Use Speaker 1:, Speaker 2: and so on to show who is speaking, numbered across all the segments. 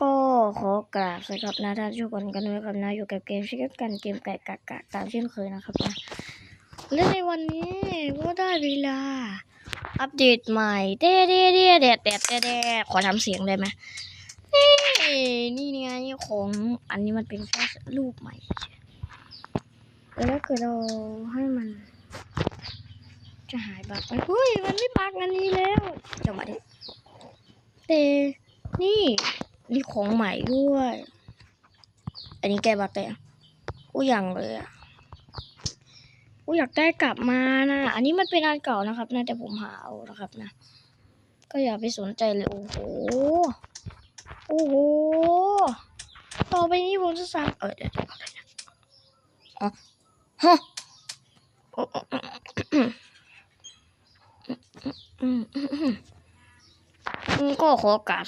Speaker 1: ก็ขอกราบสวัสดีครับนะท่านทุกคนกันด้วยครับนะอยู่กับเกมชิคกันเกมไก่กากะตามเช่นเคยนะครับนะและในวันนี้ก็ได้เวลา อัปเดตใหม่เด้เด้เด้เด็ดเด็ดเด้เด้ขอทำเสียงได้ไหมนี่นี่ไงของอันนี้มันเป็นแค่รูปใหม่แล้วเกิดเราให้มันจะหายบักไหมเฮ้ย มันไม่บักอันนี้แล้วจังหวะนี้แต่นี่ นี่ของใหม่ด้วย อันนี้แกบักแต่กูยังเลยอะกูอยากได้กลับมานะ อันนี้มันเป็นอันเก่านะครับนะแต่ผมหาเอานะครับนะ ก็อย่าไปสนใจเลยโอ้โห โอ้โห ต่อไปนี้ผมจะสั่งเออเดี๋ยวเดี๋ยวอะไรนะอ๋อฮะอืมอืมอืมอืมอืมก็ขอกราบ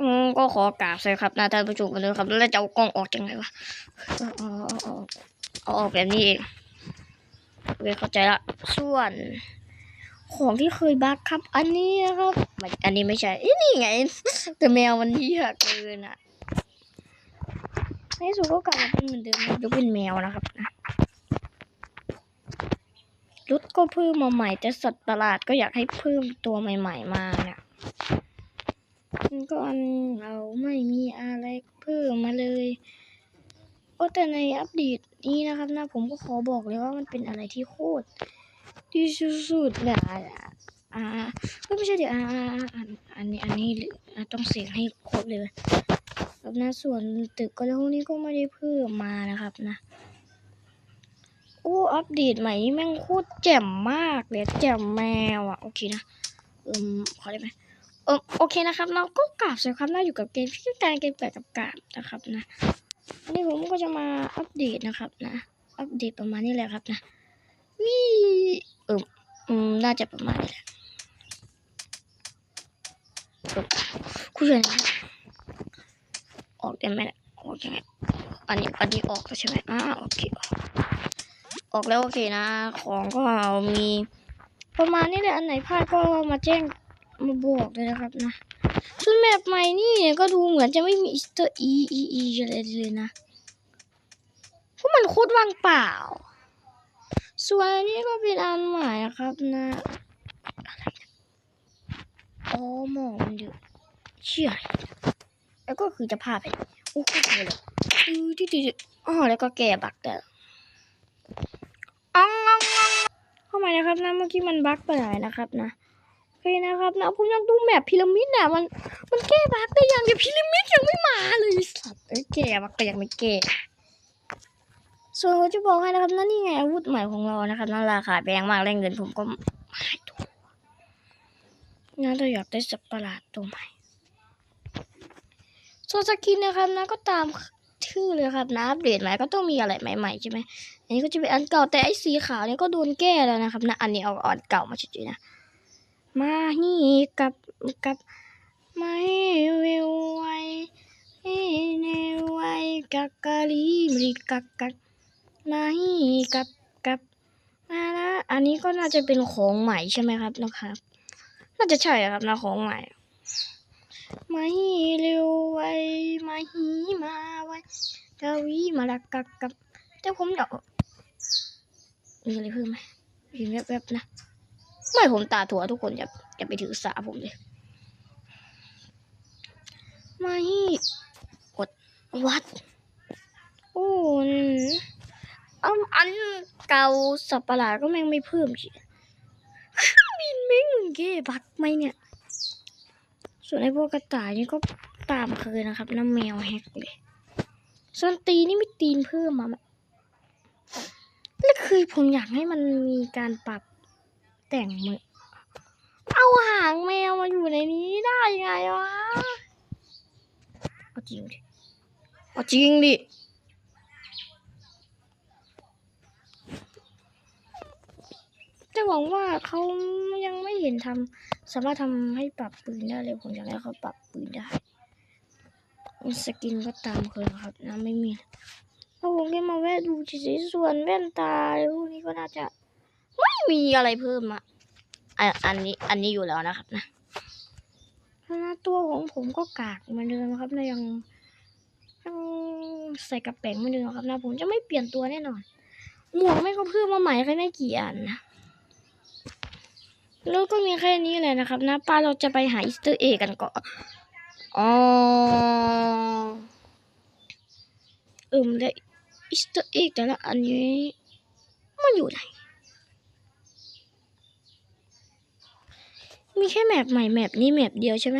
Speaker 1: อุ๊ยก็ก็ก็อืมก็ขอกราบเลยครับนะท่านผู้ชมกันเลยครับ แล้วจะเอากล้องออกยังไงวะเอาเอาเอาเอาออกแบบนี้เองเคเข้าใจละ ส่วนของที่เคยบักครับ อันนี้นะครับไม่อันนี้ไม่ใช่อ้นี่ไง แต่แมวมันเหี้ยเกินอะในสุดก็กลับมาเป็นเหมือนเดิมยกเป็นแมวนะครับนะรถก็เพิ่มมาใหม่แต่สัตว์ประหลาดก็อยากให้เพิ่มตัวใหม่ ๆ มาเนี่ย มันก็อันเราไม่มีอะไรเพิ่มมาเลยโอ้แต่ในอัปเดตนี้นะครับนะผมก็ขอบอกเลยว่ามันเป็นอะไรที่โคตรที่สุดๆเลยอะอ่าก็ไม่ใช่เดี๋ยวอ่าอ่าอ่าอันนี้อันนี้ต้องเสียงให้ครบเลยครับนะส่วนตึกก็แล้วนี้ก็ไม่ได้เพิ่มมานะครับนะโอ้อัปเดตใหม่นี่แม่งโคตรแจ่มมากเลยแจ่มแมวอะโอเคนะอืมขอได้ไหม เออโอเคนะครับ เราก็กราบสวัสดีครับน่าอยู่กับเกมพี่การเกมแปลกกับกาบนะครับนะวันนี้ผมก็จะมาอัปเดตนะครับนะ อัปเดตประมาณนี้แหละครับนะวิเอออืมน่าจะประมาณนี้แหละเออคุยกันนะออกได้ไหมออกยังไงอันนี้อันนี้ออกแล้วใช่ไหมอ่าโอเคออกออกแล้วโอเคนะ ของก็มีประมาณนี้แหละอันไหนพลาดก็มาแจ้ง มาบอกเลยนะครับนะส่วนแมปใหม่นี่ก็ดูเหมือนจะไม่มีอีสเตอร์อีอีอีอะไรเลยนะเพราะมันโคตรว่างเปล่า ส่วนนี้ก็เป็นอันใหม่ครับนะอ๋อหมองมันเยอะเชื่ออะไรแล้วก็คือจะพาไปโอ้โหเลยดื้อดื้อดื้ออ๋อแล้วก็แก้บักแต่อ๋องององเข้ามานะครับนะเมื่อกี้มันบักไปไหนนะครับนะ เคนะครับนะผมยากดูแมพพีระมิดน่ะมันมันแก้บักได้ยังแต่พีระมิดยังไม่มาเลยสัตว์เอ้ยแก้บักก็ยังไม่แก้ส่วนผมจะบอกให้นะครับนั่นนี่ไงอาวุธใหม่ของเรานะครับนั่นราคาแพงมากแรงเงินผมก็ไม่ถูกงั้นเราอยากได้สัตว์ประหลาดตัวใหม่ส่วนสกินนะครับนะก็ตามชื่อเลยครับนะอัปเดตใหม่ก็ต้องมีอะไรใหม่ๆใช่ไหมอันนี้ก็จะเป็นอันเก่าแต่ไอ้สีขาวเนี่ยก็โดนแก้แล้วนะครับนะอันนี้เอาอันเก่ามาเฉยๆนะ มานี่กับกับไม่เววไวเอเนไวกักกะลีมริกักกักมาฮีกับกับมาละอันนี้ก็น่าจะเป็นของใหม่ใช่ไหมครับนะครับ น่าจะใช่ครับนะของใหม่มาฮีเร็วไวมาฮีมาไวกาวีมาละกับกับแต่ผมเดี๋ยวมีอะไรเพิ่มไหมมีแวบๆนะ ไม่ผมตาถั่วทุกคนอย่าอย่าไปถือสาผมเลยมาฮีกดวัดโอ้เอาอันเก่าสับประหลาดก็แม่งไม่เพิ่มสิบินแม่งเก้บักไหมเนี่ย ส่วนไอ้พวกกระต่ายนี่ก็ตามเคยนะครับ น้ำแมวแฮกเลยส่วนตีนี่มีตีนเพิ่มมาไหมแล้วคือผมอยากให้มันมีการปรับ แต่งมือเอาหางแมวมาอยู่ในนี้ได้ยังไงวะ เอาจริงดิ เอาจริงดิแต่หวังว่าเขายังไม่เห็นทำสามารถทำให้ปรับปืนได้เลย ผมอยากให้เขาปรับปืนได้ สกินก็ตามเคยครับนะไม่มีแล้วผมแค่มาแวะดูเฉยๆส่วนแว่นตาอะไรพวกนี้ก็น่าจะ ม่มีอะไรเพิ่มอะอันนี้อันนี้อยู่แล้วนะครับนะนะตัวของผมก็กากเหมือนเดิมครับนะยังยังใส่กระแป๋งเหมือนเดิมครับนะผมจะไม่เปลี่ยนตัวแน่นอน หมวกไม่ก็เพิ่มมาใหม่แค่ไม่กี่อันนะแล้วก็มีแค่นี้เลยนะครับ นะป้าเราจะไปหาอีสเตอร์เอกันก่อนอ๋อเอิมและอีสเตอร์เอกแต่ละอันนี้มันอยู่ไหน มีแค่แมปใหม่แมปนี้แมปเดียวใช่ไหม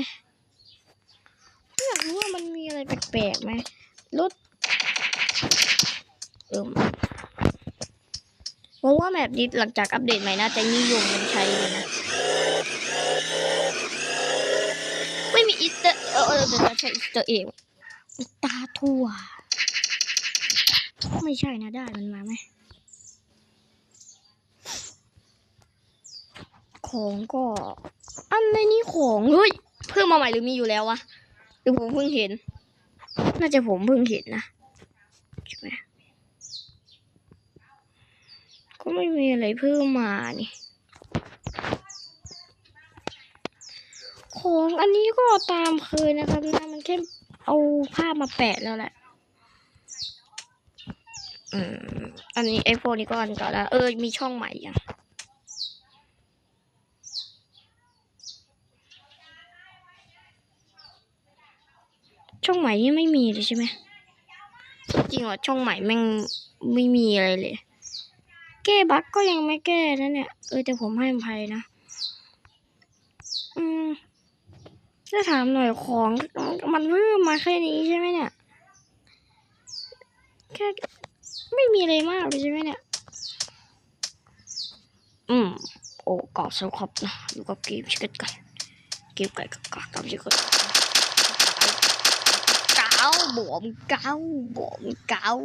Speaker 1: อยากรู้ว่ามันมีอะไรแปลกๆไหมรถเอิมเพราะว่าแมปนี้หลังจากอัปเดตใหม่น่าจะนิยมมันใช้เลยนะไม่มีอีสเตอร์เออเดี๋ยวจะใช้อีสเตอร์เองตาทั่ว ไม่ใช่นะได้มันมาไหมของก็ อันในนี้ของเฮ้ยเพิ่มมาใหม่หรือมีอยู่แล้ววะหรือผมเพิ่งเห็น น่าจะผมเพิ่งเห็นนะใช่ไหมก็ไม่มีอะไรเพิ่มมานี่ของอันนี้ก็ตามเคยนะครับนะมันแค่เอาภาพมาแปะแล้วแหละอืมอันนี้ไอโฟนนี้ก็อันเก่าแล้ว เออ มีช่องใหม่ยัง ช่องใหม่นี่ไม่มีเลยใช่ไหมจริงเหรอช่องใหม่แม่งไม่มีอะไรเลย แก้บั๊กก็ยังไม่แก้นะเนี่ยเออแต่ผมให้ภัยนะ อืมจะถามหน่อยของมันเพิ่มมาแค่นี้ใช่ไหมเนี่ยแค่ไม่มีอะไรมากเลยใช่ไหมเนี่ย อืม โอ้กอดสครับนะอยู่กับเกมชิคกันกันเกมไก่กับกากับชิคกัน ก้าบวมเก้าบว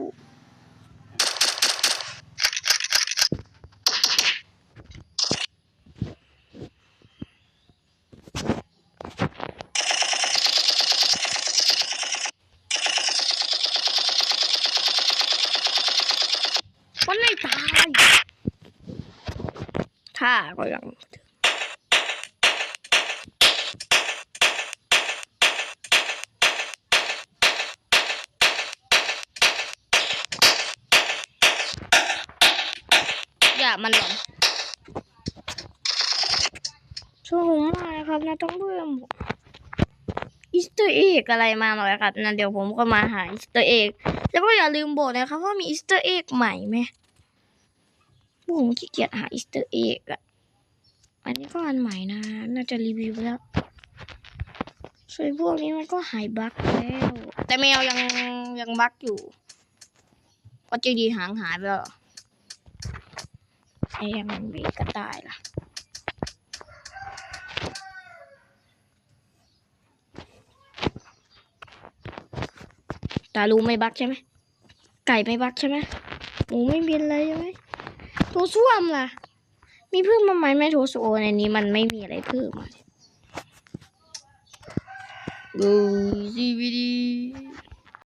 Speaker 1: มันไม่ตายถ้าก็ยังอย่ามันหลอนช่วงมาครับนะต้องเพิ่มอีสเตอร์เอ็กอะไรมาหน่อยครับนะเดี๋ยวผมก็มาหาอีสเตอร์เอ็กแล้วก็อย่าลืมบอกนะครับว่ามีอีสเตอร์เอ็กใหม่ไหมผมขี้เกียจหาอีสเตอร์เอ็กอะอันนี้ก็อันใหม่นะ น่าจะรีวิวแล้วส่วนพวกนี้มันก็หายบั๊กแล้ว แต่แมวยังยังบั๊กอยู่ ก็จะดีหางหายไปแล้ว ไอ้ยังมันมีกระต่ายล่ะตาลูไม่บักใช่ไหมไก่ไม่บักใช่ไหมหมูไม่บินเลยใช่ไหมโถส้วมล่ะ มีเพิ่มมาไหมไหมโถส้วมในนี้มันไม่มีอะไรเพิ่มมาดูซีวีดี